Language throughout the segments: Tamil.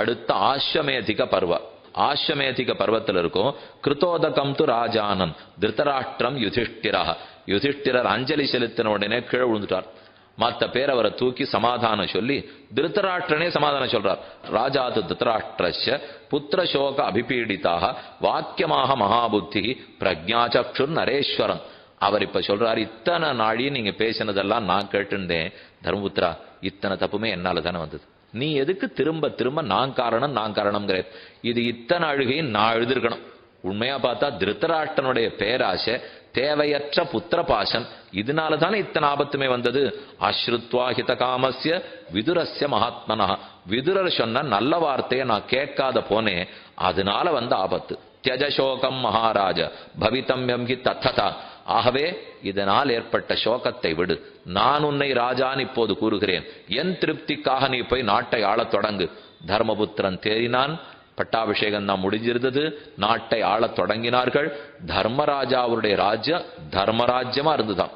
அடுத்த ஆஷ்வமேதிக பருவ. ஆஷ்வமேதிக பருவத்தில் இருக்கும் கிருத்தோதகம் து ராஜானன் திருத்தராஷ்டிரம் யுதிஷ்டிரா யுதிஷ்டிரர் அஞ்சலி செலுத்தின உடனே கீழே விழுந்துட்டார். மத்த பேர் அவரை தூக்கி சமாதானம் சொல்லி திருத்தராஷ்டிரனே சமாதானம் சொல்றார். ராஜாது திருத்தராஷ்டிரஸ்ய புத்திர சோக அபிபீடிதாக வாக்கியமாக மகாபுத்தி பிரஜாச்சக்ஷுர் நரேஸ்வரன் அவர் இப்ப சொல்றாரு இத்தனை நாளையும் நீங்க பேசினதெல்லாம் நான் கேட்டிருந்தேன். தர்மபுத்திரா இத்தனை தப்புமே என்னால தானே வந்தது. நீ எதுக்கு திரும்ப திரும்ப நான் காரணம் நான் காரணம்ங்கிற. இது இத்தனை அழுகையும் நான் எழுதிருக்கணும். உண்மையா பார்த்தா திருத்தராஷ்டனுடைய பேராசை தேவையற்ற புத்திர பாசம் இதனால தானே இத்தனை ஆபத்துமே வந்தது? அஸ்ருத்வா ஹித காமஸ்ய விதுரஸ்ய மகாத்மனா விதுரர் சொன்ன நல்ல வார்த்தையை நான் கேட்காத போனேன் அதனால வந்த ஆபத்து. தியஜசோகம் மகாராஜ பவிதம்யம் ஹி தத்ததா. ஆகவே இதனால் ஏற்பட்ட சோகத்தை விடு. நான் உன்னை ராஜான் இப்போது கூறுகிறேன். என் திருப்திக்காக நீ போய் நாட்டை ஆளத் தொடங்கு. தர்மபுத்திரன் தேறினான். பட்டாபிஷேகம் தான் முடிஞ்சிருந்தது. நாட்டை ஆளத் தொடங்கினார்கள். தர்மராஜா அவருடைய ராஜ்ய தர்மராஜ்யமா இருந்துதான்.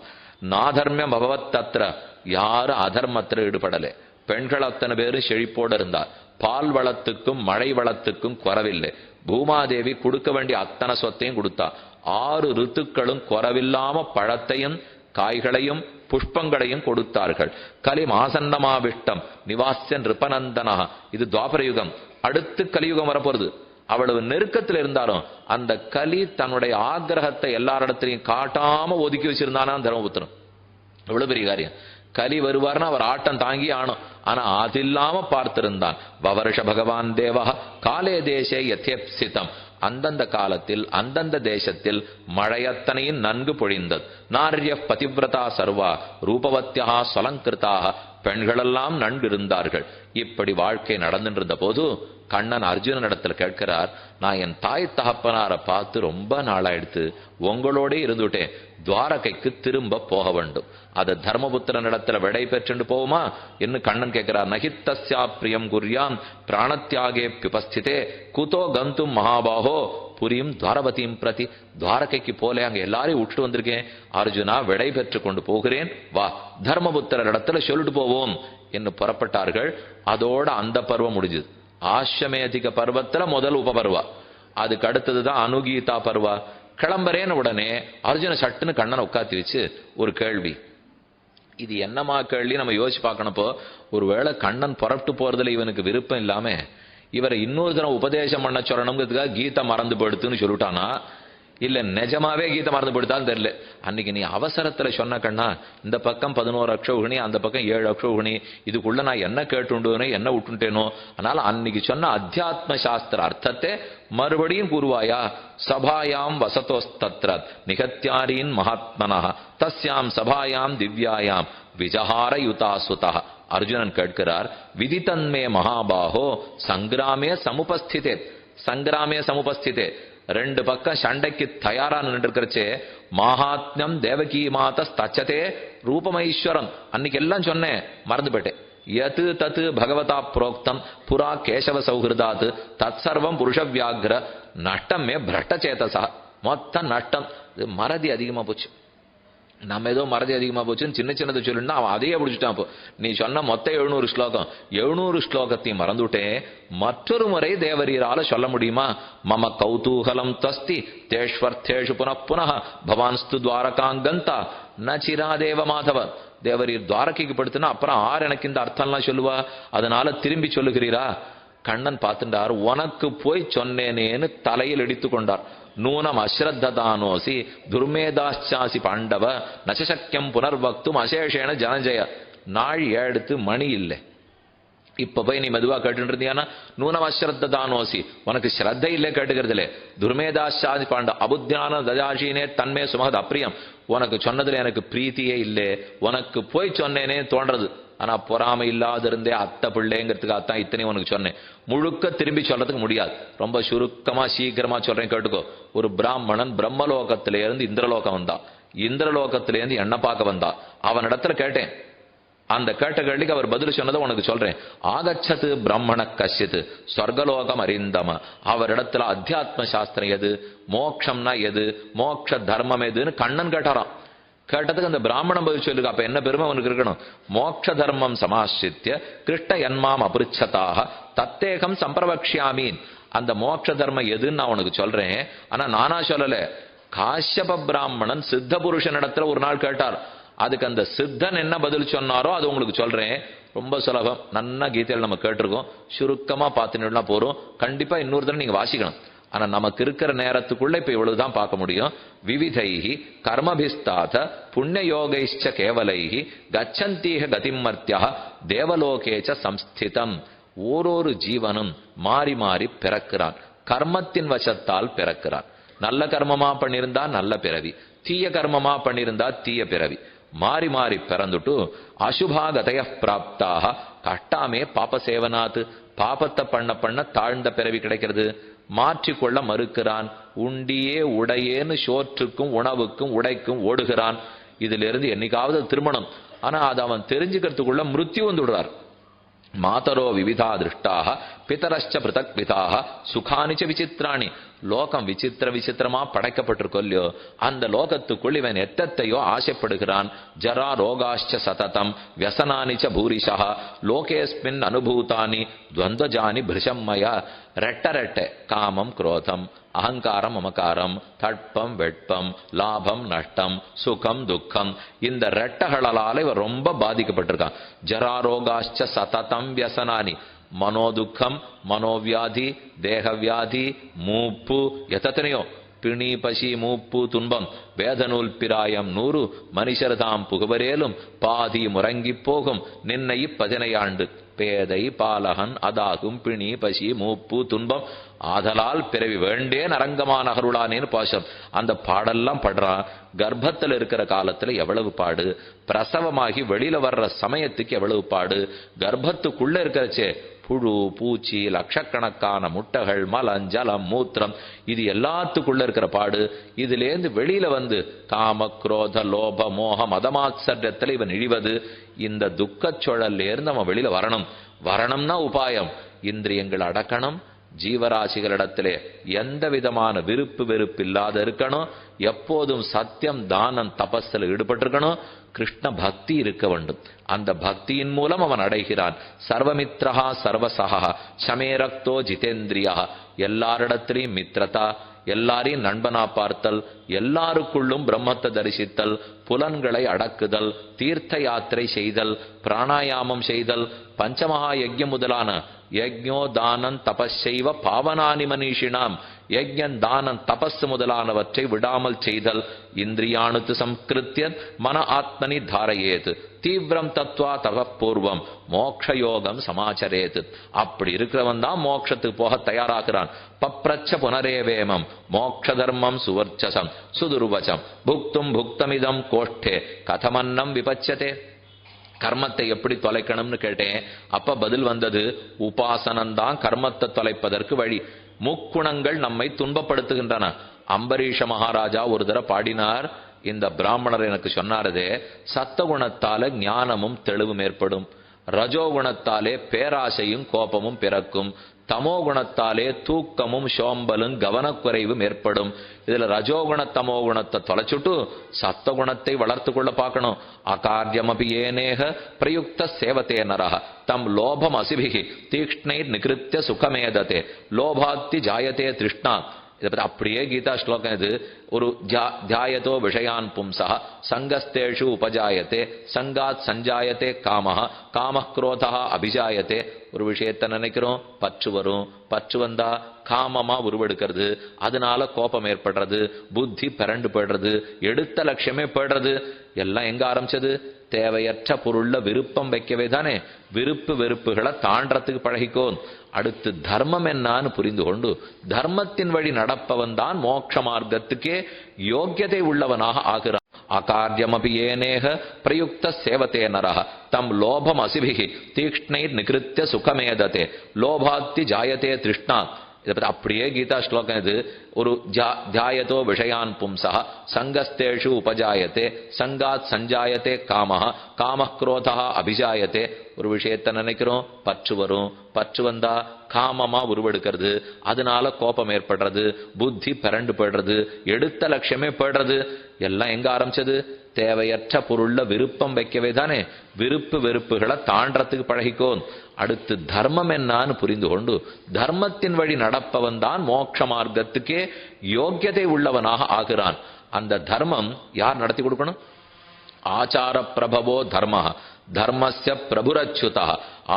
நாதர்மியம் பகவத் தத்திர யாரும் அதர்மத்தில் ஈடுபடலை. பெண்கள் அத்தனை பேரும் செழிப்போடு இருந்தார். பால் வளத்துக்கும் மழை வளத்துக்கும் குறவில்லை. பூமாதேவி கொடுக்க வேண்டிய அத்தனை சொத்தையும் கொடுத்தா. ஆறு ரித்துக்களும் குறவில்லாம பழத்தையும் காய்களையும் புஷ்பங்களையும் கொடுத்தார்கள். கலி மாசன்னமாவிஷ்டம் நிவாசியன் ரிபநந்தனா. இது துவாபர யுகம் அடுத்து கலியுகம் வரப்போறது. அவ்வளவு நெருக்கத்தில் இருந்தாலும் அந்த கலி தன்னுடைய ஆக்கிரகத்தை எல்லாரிடத்திலையும் காட்டாம ஒதுக்கி வச்சிருந்தானா தர்மபுத்திரன். எவ்வளவு பெரிய காரியம். கலி வருவார்னா அவர் ஆட்டம் தாங்கி ஆனும் ஆனா அது இல்லாம பார்த்திருந்தான். வவருஷ பகவான் தேவா காலே தேசே யதேப்சிதம் அந்தந்த காலத்தில் அந்தந்த தேசத்தில் மழையத்தனையும் நன்கு பொழிந்தது. நாரிய பதிவிரதா சர்வா ரூபவத்தியா சலங்கிருத்தாக பெண்களெல்லாம் நன்கு இருந்தார்கள் இப்படி வாழ்க்கை நடந்துட்டு போது கண்ணன் அர்ஜுனன் இடத்துல கேட்கிறார் நான் என் தாய் தகப்பனாரை பார்த்து ரொம்ப நாளாயிடுத்து உங்களோட இருந்துட்டேன். துவாரகைக்கு திரும்ப போக வேண்டும். அது தர்மபுத்திரன் இடத்துல விடை பெற்றுண்டு போவோமா என்று கண்ணன் கேட்கிறார். நகித்தஸ்யா பிரியம் குர்யாம் பிராணத்தியாகே பிபஸ்திதே குதோ கந்தும் மகாபாகோ புரியும் துவாரபதியும் பிரதி துவாரகைக்கு போல அங்க எல்லாரையும் விட்டு வந்திருக்கேன். அர்ஜுனா விடை பெற்று கொண்டு போகிறேன். வா தர்மபுத்திரர் இடத்துல சொல்லிட்டு போவோம் என்று புறப்பட்டார்கள். அதோட அந்த பருவம் முடிஞ்சது. ஆஷமேதிக பருவத்துல முதல் உபபருவா அதுக்கு அடுத்ததுதான் அனுகீதா பருவா கிளம்புறேன்னு உடனே அர்ஜுன சட்டுன்னு கண்ணனை உட்காத்தி வச்சு ஒரு கேள்வி. இது என்னமா கேள்வி? நம்ம யோசிச்சு பார்க்கணப்போ ஒருவேளை கண்ணன் புறப்பட்டு போறதுல இவனுக்கு விருப்பம் இல்லாம இவரை இன்னொரு தரம் உபதேசம் பண்ண சொல்லணுங்கிறதுக்காக கீதை மறந்து போடுத்துன்னு சொல்லிட்டானா? இல்ல நிஜமாவே கீதை மறந்து போயிடுதான்னு தெரியல. அன்னைக்கு நீ அவசரத்துல சொன்ன கண்ணா இந்த பக்கம் பதினோரு அக்ஷௌகிணி அந்த பக்கம் ஏழு அக்ஷோகிணி இதுக்குள்ள நான் என்ன கேட்டுண்டேனோ என்ன விட்டுட்டேனோ அதனால அன்னைக்கு சொன்ன அத்தியாத்ம சாஸ்திர அர்த்தத்தை மறுபடியும் கூறுவாயா? சபாயாம் வசதோஸ்தத்ரத் நிகத்தியாரீன் மகாத்மனா தஸ்யாம் சபாயாம் திவ்யாயாம் விஜஹார யுதாசுதா அர்ஜுனன் கேட்கிறார் விதித்தன்மே மகாபாகோ சங்கிராமே சமுபஸ்திதே சங்கிராமே சமுபஸ்திதே ரெண்டு பக்கம் சண்டைக்கு தயாரா நின்றுக்கிறச்சே மகாத்மியம் தேவகி மாத தச்சதே ரூபமைஸ்வரம் அன்னைக்கு எல்லாம் சொன்னேன் மறந்து போயிட்டேன் எது தத்து பகவதா புரோக்தம் புரா கேசவ சௌஹிருதாத் தத் சர்வம் புருஷ வியாகிர நஷ்டமே பிரஷ்டச்சேதசா மொத்த நஷ்டம். இது மறதி அதிகமா போச்சு. நம்ம ஏதோ மறதி அதிகமா போச்சுன்னு சின்ன சின்னதை சொல்லுன்னா அவன் அதையே பிடிச்சிட்டான் இப்போ நீ சொன்ன மொத்த எழுநூறு ஸ்லோகம் எழுநூறு ஸ்லோகத்தையும் மறந்துட்டேன் மற்றொரு முறை தேவரீரால சொல்ல முடியுமா? மம கௌதூகலம் தஸ்தி தேஷ்வர்த்தேஷு புன புனः பவான்ஸ்து துவாரகாங்கந்தா நச்சிராதேவ மாதவ. தேவரீர் துவாரகைக்கு படுத்துனா அப்புறம் ஆறு எனக்கு இந்த அர்த்தம்லாம் சொல்லுவா? அதனால திரும்பி சொல்லுகிறீரா? கண்ணன் பார்த்துட்டார் உனக்கு போய் சொன்னேனேன்னு தலையில் இடித்து கொண்டார். நூனம் அஸ்ரத்ததானோசி துர்மேதாச்சாசி பாண்டவ நசசக்கியம் புனர்வக்தும் அசேஷேன ஜனஜய. நாள் ஏழுத்து மணி இல்லை. இப்ப போய் நீ மெதுவா கேட்டு இருந்தியானா நூனம் அஸ்ரத்ததானோசி. உனக்கு ஸ்ரத்த இல்லை கேட்டுக்கிறதுலே. துர்மேதாச்சாசி பாண்ட அபுத்தியான தஜாஷினே தன்மே சுமகத் அப்பிரியம் உனக்கு சொன்னதுல எனக்கு பிரீத்தியே இல்லை. உனக்கு போய் சொன்னேனே தோன்றது. ஆனா பொறாமை இல்லாத இருந்தே அத்தை பிள்ளைங்கிறதுக்காகத்தான் இத்தனையும் உனக்கு சொன்னேன். முழுக்க திரும்பி சொல்றதுக்கு முடியாது. ரொம்ப சுருக்கமா சீக்கிரமா சொல்றேன் கேட்டுக்கோ. ஒரு பிராமணன் பிரம்மலோகத்திலேருந்து இந்திரலோகம் வந்தான் இந்திரலோகத்திலேருந்து என்ன பார்க்க வந்தா. அவனிடத்துல கேட்டேன். அந்த கேட்ட கேள்விக்கு அவர் பதில் சொன்னதை உனக்கு சொல்றேன். ஆகச்சது பிரம்மண கசித்து சொர்க்கலோகம் அறிந்தம. அவரிடத்துல அத்தியாத்ம சாஸ்திரம் எது? மோக்ஷம்னா எது? மோக்ஷ தர்மம் எதுன்னு கண்ணன் கேட்டாராம். கேட்டதுக்கு அந்த பிராமணன் பதில் சொல்லுங்க அப்ப என்ன பெருமை அவனுக்கு இருக்கணும்? மோட்ச தர்மம் சமாசித்திய கிருஷ்ண என்மாம் அபிருச்சதாக தத்தேகம் சம்பிரபக்ஷாமீன் அந்த மோட்ச தர்மம் எதுன்னு நான் உனக்கு சொல்றேன். ஆனா நானா சொல்லல. காஷ்யப பிராமணன் சித்த புருஷனிடத்துல ஒரு நாள் கேட்டார். அதுக்கு அந்த சித்தன் என்ன பதில் சொன்னாரோ அது உங்களுக்கு சொல்றேன். ரொம்ப சுலபம். நன்னா கீதையில் நம்ம கேட்டிருக்கோம். சுருக்கமா பார்த்துனா போறோம் கண்டிப்பா இன்னொரு தடவை நீங்க வாசிக்கணும். ஆனா நமக்கு இருக்கிற நேரத்துக்குள்ள இப்ப இவ்வளவுதான் பார்க்க முடியும். விவிதைகி கர்மபிஸ்தாத புண்ணிய கேவலைகி கச்சந்தீக கதிமர்த்தியா தேவலோகேச்ச சம்ஸ்திதம். ஓரொரு ஜீவனும் மாறி மாறி பிறக்கிறான். கர்மத்தின் வசத்தால் பிறக்கிறான். நல்ல கர்மமா பண்ணியிருந்தா நல்ல பிறவி. தீய கர்மமா பண்ணியிருந்தா தீய பிறவி. மாறி மாறி பிறந்துட்டு அசுபாகதய பிராப்தாக கட்டாமே பாப சேவனாத்து பாபத்தை பண்ண பண்ண தாழ்ந்த பிறவி கிடைக்கிறது. மாற்றிக்கொள்ள மறுக்கிறான். உண்டியே உடையேன்னு சோற்றுக்கும் உணவுக்கும் உடைக்கும் ஓடுகிறான். இதிலிருந்து என்னைக்காவது திருமணம். ஆனா அதை அவன் தெரிஞ்சுக்கிறதுக்குள்ள மிருத்யு வந்துடுறார். மாதரோ விவிதா திருஷ்டாக பிதரஷ்ட பிருத்தக் பிதாக சுகானிச்ச விசித்திராணி லோகம் விசித்திர விசித்திரமா படைக்கப்பட்டிருக்கோ இல்லையோ அந்த லோகத்துக்குள் இவன் எத்தத்தையோ ஆசைப்படுகிறான். ஜரா ரோகாஷ்ச சததம். வியசனானிச்ச பூரிஷா லோகேஸ்மின் அனுபூதானி. துவந்தஜானி பிருஷம்மய. ரெட்ட ரெட்ட. காமம் குரோதம். அகங்காரம் அமகாரம் தட்பம் வெட்பம். லாபம் நஷ்டம். சுகம் துக்கம். இந்த ரெட்டகளால இவர் ரொம்ப பாதிக்கப்பட்டிருக்கான். ஜராரோகாஷ்ட சததம் வியசனானி. மனோதுக்கம் மனோவியாதி தேகவியாதி மூப்பு எத்தனையோ. பிணி பசி மூப்பு துன்பம் வேதநூல் பிராயம் நூறு மனுஷர் தாம் புகவரேலும் பாதி முறங்கிப் போகும் நின்னை பதினையாண்டு பேதை பாலகன் அதாகும் பிணி பசி மூப்பு துன்பம் ஆதலால் பிறவி வேண்டேன் அரங்கமான அகருளானேன்னு பாசம் அந்த பாடெல்லாம் படுறான் கர்ப்பத்தில் இருக்கிற காலத்துல எவ்வளவு பாடு? பிரசவமாகி வெளியில வர்ற சமயத்துக்கு எவ்வளவு பாடு? கர்ப்பத்துக்குள்ள இருக்கிறச்சே புழு பூச்சி லட்சக்கணக்கான முட்டைகள் மலம் ஜலம் மூத்திரம் இது எல்லாத்துக்குள்ள இருக்கிற பாடு. இதுலேருந்து வெளியில வந்து காம குரோத லோப மோக மதமாச்சரியத்தில் இவன் இழிவது. இந்த துக்கச் சுழல்லேருந்து அவன் வெளியில வரணும். வரணும்னா உபாயம். இந்திரியங்கள் அடக்கணும். ஜீவராசிகளிடத்திலே எந்த விதமான விருப்பு வெறுப்பு இல்லாத இருக்கணும். எப்போதும் சத்தியம் தானம் தபஸில் ஈடுபட்டிருக்கணும். கிருஷ்ண பக்தி இருக்க வேண்டும். அந்த பக்தியின் மூலம் அவன் அடைகிறான். சர்வமித்ரஹா சர்வசகா சமேரக்தோ ஜிதேந்திரியா. எல்லாரிடத்திலையும் மித்ரதா எல்லாரையும் நண்பனா பார்த்தல் எல்லாருக்குள்ளும் பிரம்மத்தை தரிசித்தல் புலன்களை அடக்குதல் தீர்த்த யாத்திரை செய்தல் பிராணாயாமம் செய்தல் பஞ்சமகா யஜ்யம் முதலான யஜ்ஞோ தானம் தபஸைவ பாவனானி மனிஷினாம். யஜ்யன் தானம் தபஸ் முதலானவற்றை விடாமல் செய்தல் இந்திரியானுத்து சம்கிருத்தியன் மன ஆத்மனி தாரையேது. தீவிரம் தத்வா தகப்பூர்வம் மோக்ஷயோகம் சமாச்சரேது. அப்படி இருக்கிறவன் தான் மோட்சத்துக்கு போக தயாராகிறான். பப்ரச்ச புனரேவேமம். மோக்ஷ தர்மம் சுவர்ச்சசம். சுதுர்வச்சம் புக்தும் புக்தமிதம் கோஷ்டே. கதமன்னம் விபச்சதே. கர்மத்தை எப்படி தொலைக்கணும்னு கேட்டேன். அப்ப பதில் வந்தது உபாசனந்தான் கர்மத்தை தொலைப்பதற்கு வழி. முக்குணங்கள் நம்மை துன்பப்படுத்துகின்றன. அம்பரீஷ மகாராஜா ஒரு தர பாடினார் இந்த பிராமணர் எனக்கு சொன்னாரதே சத்தகுணத்தால ஞானமும் தெளிவும் ஏற்படும். ரஜோகுணத்தாலே பேராசையும் கோபமும் பிறக்கும். தமோ குணத்தாலே தூக்கமும் சோம்பலும் கவனக்குறைவும் ஏற்படும். இதுல ரஜோகுண தமோ குணத்தை தொலைச்சுட்டு சத்தகுணத்தை வளர்த்து கொள்ள பார்க்கணும். அகாரியமபி ஏனேக பிரயுக்த சேவத்தே நரக தம் லோபம் அசிபிகி தீக்ஷ்ணை நிகிருத்திய சுகமேததே. லோபாத்தி ஜாயத்தே திருஷ்ணா இதை பற்றி அப்படியே கீதா ஸ்லோகம் இது. ஒரு ஜா- தியாயதோ விஷயான் பும்சா சங்கஸ்தேஷு உபஜாயத்தே சங்காத் சஞ்சாயத்தே காமஹ காம குரோதா அபிஜாயத்தே ஒரு விஷயத்தை நினைக்கிறோம் பற்று வரும். பற்று வந்தா காமமா உருவெடுக்கிறது. அதனால கோபம் ஏற்படுறது புத்தி பிறண்டு போயிடுறது எடுத்த லட்சியமே போயிடுறது. எல்லாம் எங்க ஆரம்பிச்சது? தேவையற்ற பொருள்ல விருப்பம் வைக்கவே தானே? விருப்பு வெறுப்புகளை தாண்டறதுக்கு பழகிக்கோன். அடுத்து தர்மம் என்னான்னு புரிந்து கொண்டு தர்மத்தின் வழி நடப்பவன் தான் மோட்ச மார்க்கத்துக்கே யோக்கியதை உள்ளவனாக ஆகிறான். அகாரியமபி ஏனேக பிரயுக்த சேவத்தே நரக தம் லோபம் அசிபிகி. தீக்ஷ்ணை நிகிருத்திய சுகமேததே. லோபாத்தி ஜாயத்தே திருஷ்ணா இதை பற்றி அப்படியே கீதா ஸ்லோகம் இது. ஒரு ஜா- தியாயதோ விஷயான் பும்சா சங்கஸ்தேஷு உபஜாயத்தே சங்காத் சஞ்சாயத்தே காம காம குரோதா அபிஜாயத்தே ஒரு விஷயத்தை நினைக்கிறோம் பற்று வரும். பற்று வந்தா காமமா உருவெடுக்கிறது. அதனால கோபம் ஏற்படுறது புத்தி பிறண்டு போயிடுறது எடுத்த லட்சியமே போயிடுறது. எல்லாம் எங்க ஆரம்பிச்சது? தேவையற்ற பொருள்ல விருப்பம் வைக்கவே தானே. விருப்பு வெறுப்புகளை தாண்டறதுக்கு பழகிக்கோ. அடுத்து தர்மம் என்னான்னு புரிந்து கொண்டு தர்மத்தின் வழி நடப்பவன் தான் மோட்ச மார்க்கத்துக்கே யோக்கியதை உள்ளவனாக ஆகிறான். அந்த தர்மம் யார் நடத்தி கொடுக்கணும்? ஆச்சார பிரபவோ தர்ம தர்மஸ்ய பிரபுரச்சுதா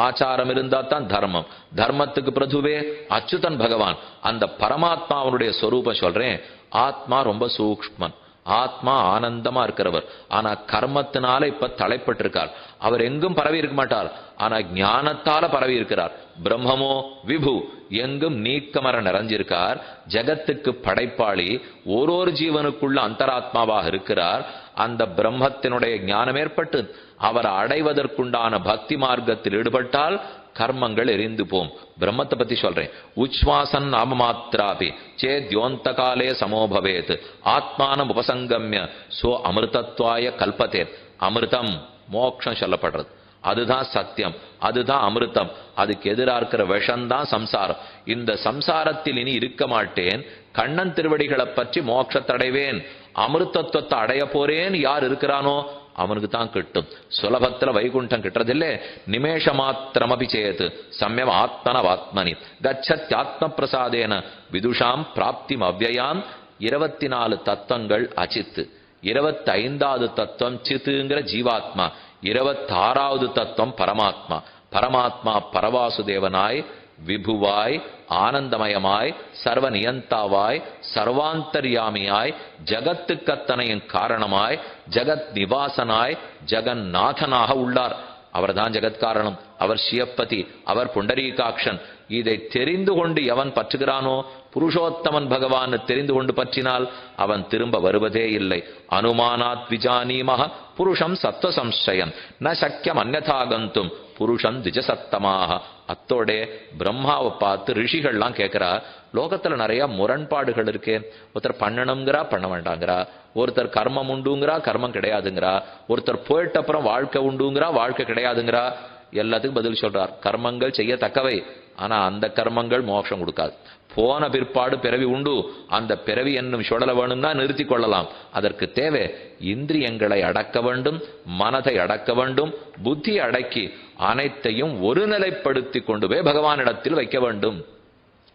ஆச்சாரம் இருந்தா தான் தர்மம். தர்மத்துக்கு பிரதுவே அச்சுதன் பகவான். அந்த பரமாத்மாவனுடைய சொரூபம் சொல்றேன். ஆத்மா ரொம்ப சூக்ஷ்மன். ஆத்மா ஆனந்தமா இருக்கிறவர். ஆனா கர்மத்தினால இப்ப தலைப்பட்டிருக்கார். அவர் எங்கும் பரவி இருக்க மாட்டார். ஆனா ஞானத்தால பரவி இருக்கிறார். பிரம்மமோ விபு எங்கும் நீக்கமர நிறைஞ்சிருக்கார். ஜெகத்துக்கு படைப்பாளி ஓரொரு ஜீவனுக்குள்ள அந்தராத்மாவாக இருக்கிறார். அந்த பிரம்மத்தினுடைய ஞானம் ஏற்பட்டு அவரை அடைவதற்குண்டான பக்தி மார்க்கத்தில் ஈடுபட்டால் கர்மங்கள் எரிந்து போம். பிரம்மத்தை பத்தி சொல்றேன். உச்வாசன் நாம மாத்திராபி சேத்யோந்த காலே சமோபவேத் ஆத்மானம் உபசங்கம்ய. சோ அமிர்தத்வாய கல்பத்தே. அமிர்தம் மோக்ஷம் சொல்லப்படுறது. அதுதான் சத்தியம். அதுதான் அமிர்தம். அதுக்கு எதிராக இருக்கிற விஷம்தான் சம்சாரம். இந்த சம்சாரத்தில் இனி இருக்க மாட்டேன். கண்ணன் திருவடிகளை பற்றி மோட்சத்தடைவேன். அமிர்தத்துவத்தை அடைய போறேன்னு யார் இருக்கிறானோ அவனுக்கு தான் கிட்டும். சுலபத்துல வைகுண்டம் கிட்டுறதில்லே. நிமேஷ மாத்திரமபி சேத். சமயம் ஆத்மனவாத்மனி. கச்சத்யாத்ம பிரசாதேன விதுஷாம் பிராப்தி அவ்வயாம் இருபத்தி நாலு தத்துவங்கள் அச்சித்து. இருபத்தி ஐந்தாவது தத்துவம் சித்துங்கிற ஜீவாத்மா. இருபத்தாறாவது தத்துவம் பரமாத்மா. பரமாத்மா பரவாசுதேவனாய் விபுவாய் ஆனந்தமயமாய் சர்வ நியந்தாவாய் சர்வாந்தர்யாமியாய் ஜகத்துக்கத்தனையின் காரணமாய் ஜகத் நிவாசனாய் ஜெகநாதனாக உள்ளார். அவர்தான் ஜெகத்காரணம். அவர் சியப்பதி அவர் புண்டரீகாட்சன் இதை தெரிந்து கொண்டு எவன் பற்றுகிறானோ புருஷோத்தமன் பகவான் தெரிந்து கொண்டு பற்றினால் அவன் திரும்ப வருவதே இல்லை. அனுமானாத் விஜானீமக புருஷம் சத்வ சம்சயம் ந சக்கியம் அந்நதாகந்தும் புருஷன் திஜசத்தமாக. அத்தோடே பிரம்மாவை பார்த்து ரிஷிகள்லாம் கேட்குறா லோகத்தில் நிறைய முரண்பாடுகள் இருக்கே. ஒருத்தர் பண்ணணுங்கிறா பண்ண வேண்டாங்கிறா. ஒருத்தர் கர்மம் உண்டுங்கிறா கர்மம் கிடையாதுங்கிறா. ஒருத்தர் போயிட்ட அப்புறம் வாழ்க்கை உண்டுங்கிறா வாழ்க்கை கிடையாதுங்கிறா. எல்லாத்துக்கும் பதில் சொல்றார். கர்மங்கள் செய்யத்தக்கவை. ஆனா அந்த கர்மங்கள் மோட்சம் கொடுக்காது. போன பிற்பாடு பிறவி உண்டு. அந்த பிறவி என்னும் சுழல வேணும்னா நிறுத்தி கொள்ளலாம். அதற்கு தேவை இந்திரியங்களை அடக்க வேண்டும் மனதை அடக்க வேண்டும் புத்தி அடக்கி அனைத்தையும் ஒருநிலைப்படுத்தி கொண்டு போய் பகவானிடத்தில் வைக்க வேண்டும்.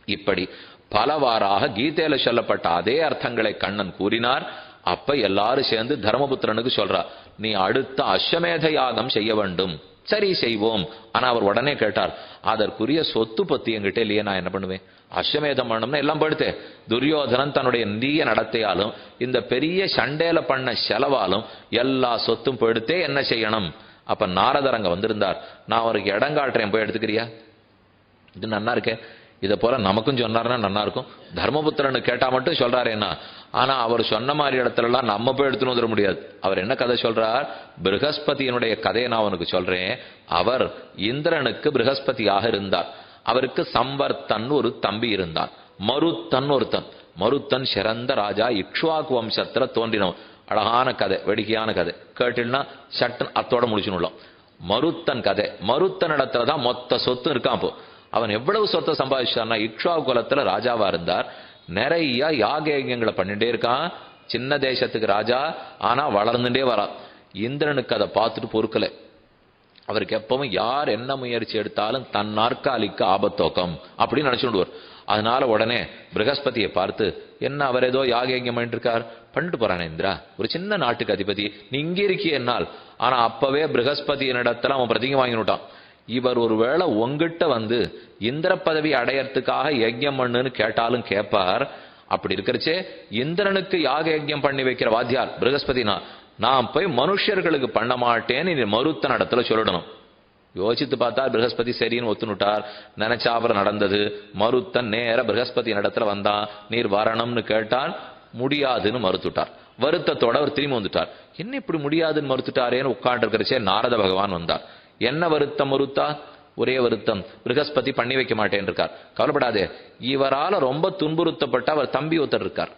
இப்படி பலவாறாக கீதையில சொல்லப்பட்ட அதே அர்த்தங்களை கண்ணன் கூறினார். அப்ப எல்லாரும் சேர்ந்து தர்மபுத்திரனுக்கு சொல்றா நீ அடுத்த அஸ்வமேத யாகம் செய்ய வேண்டும். சரி செய்வோம். ஆனா அவர் உடனே கேட்டார் அதற்குரிய சொத்து பத்தி என்கிட்ட இல்லையே நான் என்ன பண்ணுவேன்? அஸ்வமேதம் பண்ணணும்னு எல்லாம் படுத்து. துரியோதனன் தன்னுடைய நீய நடத்தையாலும் இந்த பெரிய சண்டேல பண்ண செலவாலும் எல்லா சொத்தும் படுத்தே என்ன செய்யணும்? அப்ப நாரதர் அங்க வந்திருந்தார். நான் அவருக்கு இடம் காட்டுறேன் போய் எடுத்துக்கிறியா? இது நல்லா இருக்கே. இதை போல நமக்கும் சொன்னார்னா நல்லா இருக்கும். தர்மபுத்திரனு கேட்டா மட்டும் என்ன? ஆனா அவர் சொன்ன மாதிரி இடத்துல நம்ம போய் எடுத்துன்னு வந்துட முடியாது. அவர் என்ன கதை சொல்றார்? பிரகஸ்பதியினுடைய கதையை நான் அவனுக்கு சொல்றேன். அவர் இந்திரனுக்கு பிரகஸ்பதியாக இருந்தார். அவருக்கு சம்பர்த்தன் ஒரு தம்பி இருந்தான். மருத்தன் ஒருத்தன். மருத்தன் சிறந்த ராஜா இக்ஷுவாக்கு வம்சத்துல தோன்றினவன். அழகான கதை வேடிக்கையான கதை. கேட்டுன்னா சட்டன் அத்தோட முடிச்சுனுள்ளோம் மருத்தன் கதை. மருத்தன் இடத்துல தான் மொத்த சொத்து இருக்கான் இப்போ அவன் எவ்வளவு சொத்தை சம்பாதிச்சார்னா இக்ஷா குலத்துல ராஜாவா இருந்தார். நிறைய யாக யஜ்யங்களை பண்ணிட்டே இருக்கான். சின்ன தேசத்துக்கு ராஜா ஆனா வளர்ந்துட்டே வரான். இந்திரனுக்கு அதை பார்த்துட்டு பொறுக்கல. அவருக்கு எப்பவும் யார் என்ன முயற்சி எடுத்தாலும் தன் நாற்காலிக்கு ஆபத்தோக்கம் அப்படின்னு நினைச்சுடுவார் அதனால உடனே பிரகஸ்பதியை பார்த்து என்ன அவர் ஏதோ யாகயஜம் பண்ணிட்டு இருக்கார்? பண்ணிட்டு போறானே இந்திரா. ஒரு சின்ன நாட்டுக்கு அதிபதி. நீ இங்கே இருக்கிய என்னால். ஆனா அப்பவே பிரகஸ்பதியின் இடத்துல அவன் பிரதிங்க வாங்கினுட்டான் இவர் ஒருவேளை உங்ககிட்ட வந்து இந்திர பதவி அடையறதுக்காக யஜ்யம் பண்ணுன்னு கேட்டாலும் கேட்பார். அப்படி இருக்கிறச்சே இந்திரனுக்கு யாக யஜ்யம் பண்ணி வைக்கிற வாத்தியார்? பிரகஸ்பதினா நான். போய் மனுஷர்களுக்கு பண்ண மாட்டேன்னு நீ மருத்தன் இடத்துல சொல்லணும். யோசித்து பார்த்தா பிரகஸ்பதி சரின்னு ஒத்துனுட்டார் அவர் நடந்தது. மருத்தன் நேர பிரகஸ்பதி இடத்துல வந்தான். நீர் வரணும்னு கேட்டால் முடியாதுன்னு மறுத்துட்டார். வருத்தத்தோட அவர் திரும்பி வந்துட்டார். என்ன இப்படி முடியாதுன்னு மறுத்துட்டாரேன்னு உட்காண்டிருக்கிறச்சே நாரத பகவான் வந்தார். என்ன வருத்தம் வருத்தா ஒரே வருத்தம். பிரகஸ்பதி பண்ணி வைக்க மாட்டேன் இருக்கார் கவலைப்படாதே. இவரால ரொம்ப துன்புறுத்தப்பட்ட அவர் தம்பி ஒருத்தர் இருக்கார்.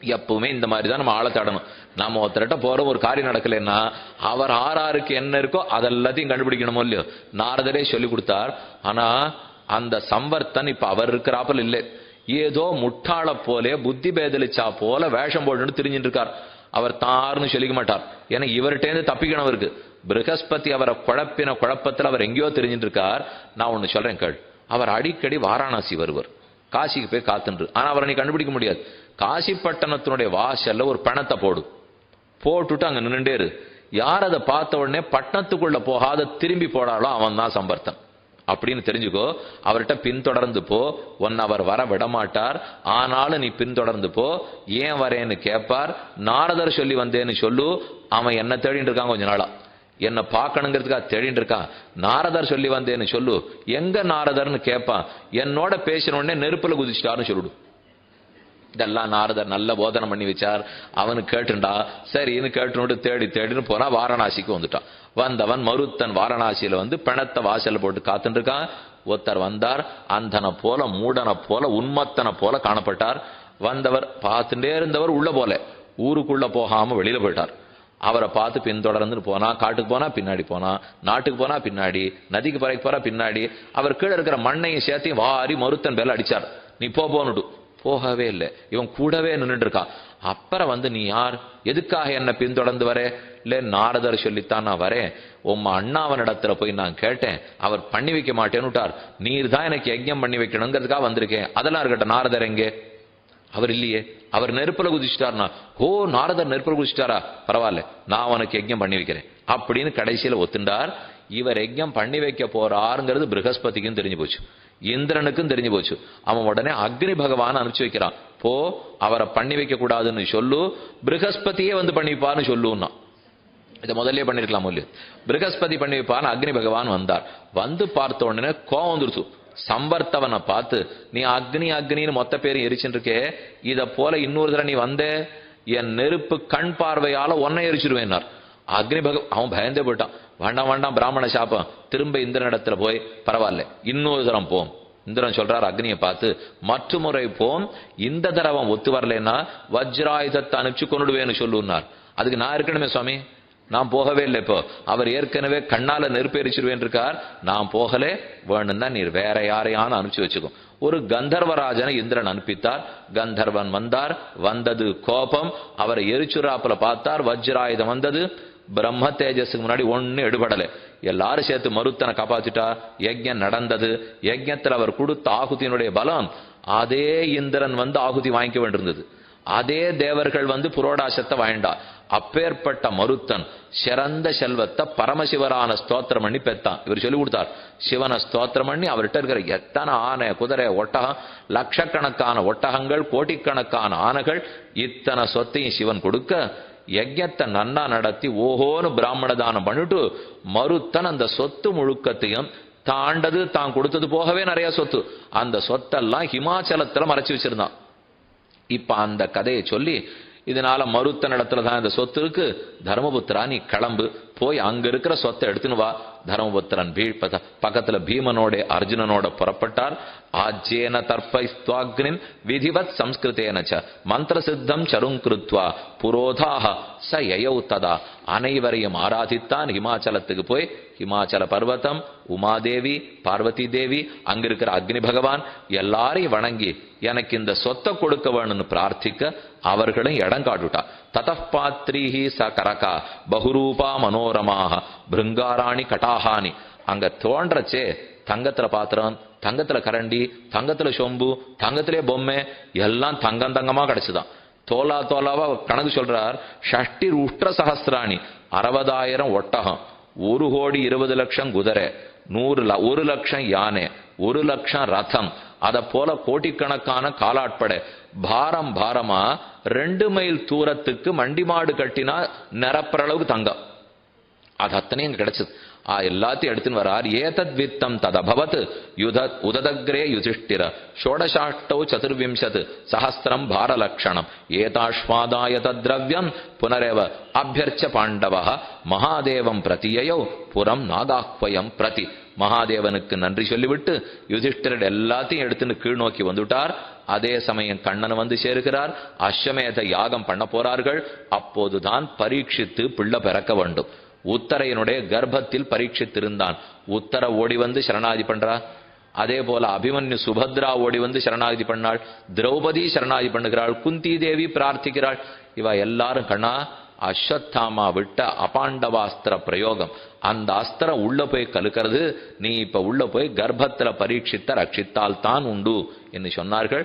எப்பவுமே இந்த மாதிரி தான் நம்ம ஆளை தேடணும். நம்ம ஒருத்தர்கிட்ட போறோம் ஒரு காரியம் நடக்கலைன்னா அவர் ஆறாருக்கு என்ன இருக்கோ அதெல்லாத்தையும் கண்டுபிடிக்கணுமோ இல்லையோ? நாரதரே சொல்லி கொடுத்தார். ஆனா அந்த சம்பர்த்தன் இப்ப அவர் இருக்கிறாப்பல் இல்லை. ஏதோ முட்டாள போலே புத்தி பேதலிச்சா போல வேஷம் போட்டுன்னு திரிஞ்சுட்டு இருக்கார். அவர் தாருன்னு சொல்லிக்க மாட்டார். ஏன்னா இவர்கிட்டேருந்து தப்பிக்கணும் இருக்கு பிரகஸ்பதி அவரை குழப்பின குழப்பத்தில் அவர் எங்கேயோ தெரிஞ்சுட்டு இருக்கார் நான் ஒன்று சொல்கிறேன் கேள். அவர் அடிக்கடி வாரணாசி வருவர். காசிக்கு போய் காத்துன்று. ஆனால் அவரை நீ கண்டுபிடிக்க முடியாது. காசி பட்டணத்தினுடைய வாசல்ல ஒரு பணத்தை போடு. போட்டுட்டு அங்கே நின்றுண்டேரு யார் அதை பார்த்த உடனே பட்டணத்துக்குள்ள போகாத திரும்பி போடாலோ அவன் தான் சம்பர்த்தன். அப்படின்னு தெரிஞ்சுக்கோ. அவர்கிட்ட பின்தொடர்ந்து போ. ஒன் அவர் வர விடமாட்டார். ஆனாலும் நீ பின்தொடர்ந்து போ. ஏன் வரேன்னு கேட்பார் நாரதர் சொல்லி வந்தேன்னு சொல்லு. அவன் என்ன தேடிட்டு இருக்கான் கொஞ்ச நாளா. என்னை பார்க்கணுங்கிறதுக்காக தேடிட்டு இருக்கான் நாரதர் சொல்லி வந்தேன்னு சொல்லு. எங்க நாரதர்னு கேட்பான் என்னோட பேசின உடனே நெருப்புல குதிச்சிட்டாருன்னு சொல்லிடு. இதெல்லாம் நாரதர் நல்ல போதனை பண்ணி வச்சார். அவனு கேட்டுண்டா. சரின்னு கேட்டுனுட்டு தேடி தேடின்னு போனா வாரணாசிக்கு வந்துட்டான். வந்தவன் மருத்தன் வாரணாசியில வந்து பிணத்தை வாசல்ல போட்டு காத்துட்டு இருக்கான். ஒருத்தர் வந்தார். அந்தனை போல மூடனை போல உன்மத்தனை போல காணப்பட்டார். வந்தவர் பார்த்துட்டே இருந்தவர் உள்ள போல. ஊருக்குள்ள போகாம வெளியில போயிட்டார். அவரை பார்த்து பின்தொடர்ந்து போனா காட்டுக்கு போனா பின்னாடி போனா நாட்டுக்கு போனா பின்னாடி நதிக்கு பறைக்கு போறா பின்னாடி அவர் கீழே இருக்கிற மண்ணையும் சேர்த்தையும் வாரி மருத்தன் பேர்ல அடிச்சார். நீ போ போனுட்டு போகவே இல்லை. இவன் கூடவே நின்றுட்டு இருக்கான் அப்புறம் வந்து நீ யார்? எதுக்காக என்ன பின்தொடர்ந்து வரே? இல்லை நாரதர் சொல்லித்தான் நான் வரேன். உம்ம அண்ணாவன் இடத்துல போய் நான் கேட்டேன். அவர் பண்ணி வைக்க மாட்டேன்னுட்டார். நீர் தான் எனக்கு யஜ்யம் பண்ணி வைக்கணுங்கிறதுக்காக வந்திருக்கேன். அதெல்லாம் இருக்கட்டும் நாரதர் எங்கே? அவர் இல்லையே. அவர் நெருப்புல குதிச்சிட்டார்னா ஓ நாரதர் நெருப்புல குதிச்சிட்டாரா? பரவாயில்ல நான் உனக்கு யஜ்யம் பண்ணி வைக்கிறேன். அப்படின்னு கடைசியில ஒத்துண்டார். இவர் யஜ்யம் பண்ணி வைக்க போறாருங்கிறது ப்ரகஸ்பதிக்கும் தெரிஞ்சு போச்சு. இந்திரனுக்கும் தெரிஞ்சு போச்சு. அவன் உடனே அக்னி பகவான் அனுப்பிச்சு வைக்கிறான். போ அவரை பண்ணி வைக்க கூடாதுன்னு சொல்லு ப்ரகஸ்பதியே வந்து பண்ணிப்பான்னு சொல்லுன்னா. இதை முதல்லயே பண்ணிருக்கலாம் இல்லையா பிருகஸ்பதி பண்ணி வைப்பான்னு அக்னி பகவான் வந்தார். வந்து பார்த்த உடனே கோவம் வந்துருச்சு. சம்பர்த்தவனை பார்த்து நீ அக்னி அக்னின்னு மொத்த பேரும் எரிச்சுட்டு இருக்கே இத போல இன்னொரு தடவை நீ வந்தே என் நெருப்பு கண் பார்வையால ஒன்னை எரிச்சிருவேன்னார். அக்னி பக அவன் பயந்தே போயிட்டான். வேண்டாம் வேண்டாம் பிராமண சாப்பம் திரும்ப இந்திரனிடத்துல போய் பரவாயில்ல. இன்னொரு தரம் போம். இந்திரன் சொல்றார் அக்னியை பார்த்து மற்ற முறை போம். இந்த தடவம் ஒத்து வரலன்னா வஜ்ராயுதத்தை அனுப்பிச்சு கொண்டுடுவேன்னு சொல்லுன்னார். அதுக்கு நான் இருக்கணுமே சுவாமி? நான் போகவே இல்லை இப்போ. அவர் ஏற்கனவே கண்ணால நெருப்பெரிச்சிருவேன் இருக்கார் நான் போகலே வேணும்னா நீர் வேற யாரையான அனுப்பிச்சு வச்சுக்கோ. ஒரு கந்தர்வராஜனை இந்திரன் அனுப்பித்தார். கந்தர்வன் வந்தார். வந்தது கோபம். அவரை எரிச்சுராப்புல பார்த்தார். வஜ்ராயுதம் வந்தது. பிரம்ம தேஜஸுக்கு முன்னாடி ஒன்னு எடுபடலை. எல்லாரும் சேர்த்து மருத்தனை காப்பாத்திட்டா. யஜ்யம் நடந்தது. யஜ்யத்தில் அவர் கொடுத்த ஆகுதியினுடைய பலம். அதே இந்திரன் வந்து ஆகுதி வாங்கிக்க வேண்டியிருந்தது. அதே தேவர்கள் வந்து புரோடாசத்தை வாங்கிண்டா அப்பேற்பட்ட மருத்தன் சிறந்த செல்வத்தை பரமசிவரான ஸ்தோத்திரம் பண்ணி பெத்தான். இவர் சொல்லி கொடுத்தார் சிவனை ஸ்தோத்திரம் பண்ணி அவர்கிட்ட இருக்கிற எத்தனை ஆனை குதிரை ஒட்டகம் லட்சக்கணக்கான ஒட்டகங்கள் கோடிக்கணக்கான ஆனைகள் இத்தனை சொத்தையும் சிவன் கொடுக்க யஜ்யத்தை நன்னா நடத்தி ஓஹோன்னு பிராமண தானம் பண்ணிட்டு மருத்தன் அந்த சொத்து முழுக்கத்தையும் தாண்டது தான் கொடுத்தது போகவே நிறைய சொத்து. அந்த சொத்தெல்லாம் ஹிமாச்சலத்துல மறைச்சு வச்சிருந்தான். இப்ப அந்த கதையை சொல்லி இதனால மருத்த இடத்துல தான் இந்த சொத்து இருக்கு. தர்மபுத்திரா நீ கிளம்பு. போய் அங்க இருக்கிற சொத்தை எடுத்துன்னு வா. தர்மபுத்திரன் பீ பக்கத்துல பீமனோட அர்ஜுனனோட புறப்பட்டார். ஆஜ்யேன தர்ப்பைஸ்துவாக்னின் விதிவத் சம்ஸ்கிருதேன ச. மந்திர சித்தம் சருங்கிருத்வா புரோதாக ச யயௌ ததா. அனைவரையும் ஆராதித்தான் ஹிமாச்சலத்துக்கு போய். ஹிமாச்சல பர்வதம் உமாதேவி பார்வதி தேவி அங்க இருக்கிற அக்னி பகவான் எல்லாரையும் வணங்கி எனக்கு இந்த சொத்தை கொடுக்க வேணும்னு பிரார்த்திக்க அவர்களும் இடம் காட்டுட்டா. ததப்பாத்ரீஹி ச கரகா பகுரூபா மனோரமாக பிருங்காராணி கட்டாகானி அங்க தோன்றச்சே தங்கத்துல பாத்திரம் தங்கத்துல கரண்டி தங்கத்துல சொம்பு தங்கத்திலே பொம்மை எல்லாம் தங்கம் தங்கமா கிடைச்சுதான். தோலா தோலாவா கணக்கு சொல்றார் ஷஷ்டி உஷ்ட சஹஸ்ராணி அறுபதாயிரம் ஒட்டகம் ஒரு கோடி இருபது லட்சம் குதிரை நூறு ஒரு லட்சம் யானை ஒரு லட்சம் ரதம் அத போல கோடிக்கணக்கான காலாட்படை பாரம் பாரமா ரெண்டு மைல் தூரத்துக்கு மண்டி மாடு கட்டினா நிரப்புற அளவுக்கு தங்கம். அது அத்தனையும் கிடைச்சது. எல்லாத்தையும் எடுத்துன்னு வரார் ஏதத் வித்தம் ததபவத் யுத உததக்ரே யுதிஷ்டிர ஷோடசாஷ்டௌ சதுர்விம்சத் சஹஸ்ரம் பாரலக்ஷணம் ஏதாஷ்வாதாய தத்ரவ்யம் புனரேவ அபியர்ச்ச பாண்டவ மகாதேவம் பிரதியயோ புறம் நாகாஹ்வயம் பிரதி மகாதேவனுக்கு நன்றி சொல்லிவிட்டு யுதிஷ்டிரர் எல்லாத்தையும் எடுத்துன்னு கீழ் நோக்கி வந்துட்டார் அதே சமயம் கண்ணன் வந்து சேருகிறார் அஸ்வமேத யாகம் பண்ண போறார்கள் அப்போதுதான் பரீட்சித்து பிள்ளை பிறக்க வேண்டும் உத்தரையனுடைய கர்ப்பத்தில் பரீட்சித்திருந்தான். உத்தர ஓடி வந்து சரணாதி பண்றா? அதே போல அபிமன்யு சுபத்ரா ஓடி வந்து சரணாகதி பண்ணாள். திரௌபதி சரணாகதி பண்ணுகிறாள். குந்தி தேவி பிரார்த்திக்கிறாள். இவ எல்லாரும் கண்ணா அஸ்வத்தாமா விட்ட அபாண்டவாஸ்திர பிரயோகம். அந்த அஸ்திரம் உள்ள போய் கலுக்கிறது. நீ இப்ப உள்ள போய் கர்ப்பத்துல பரீட்சித்த ரட்சித்தால் தான் உண்டு என்று சொன்னார்கள்.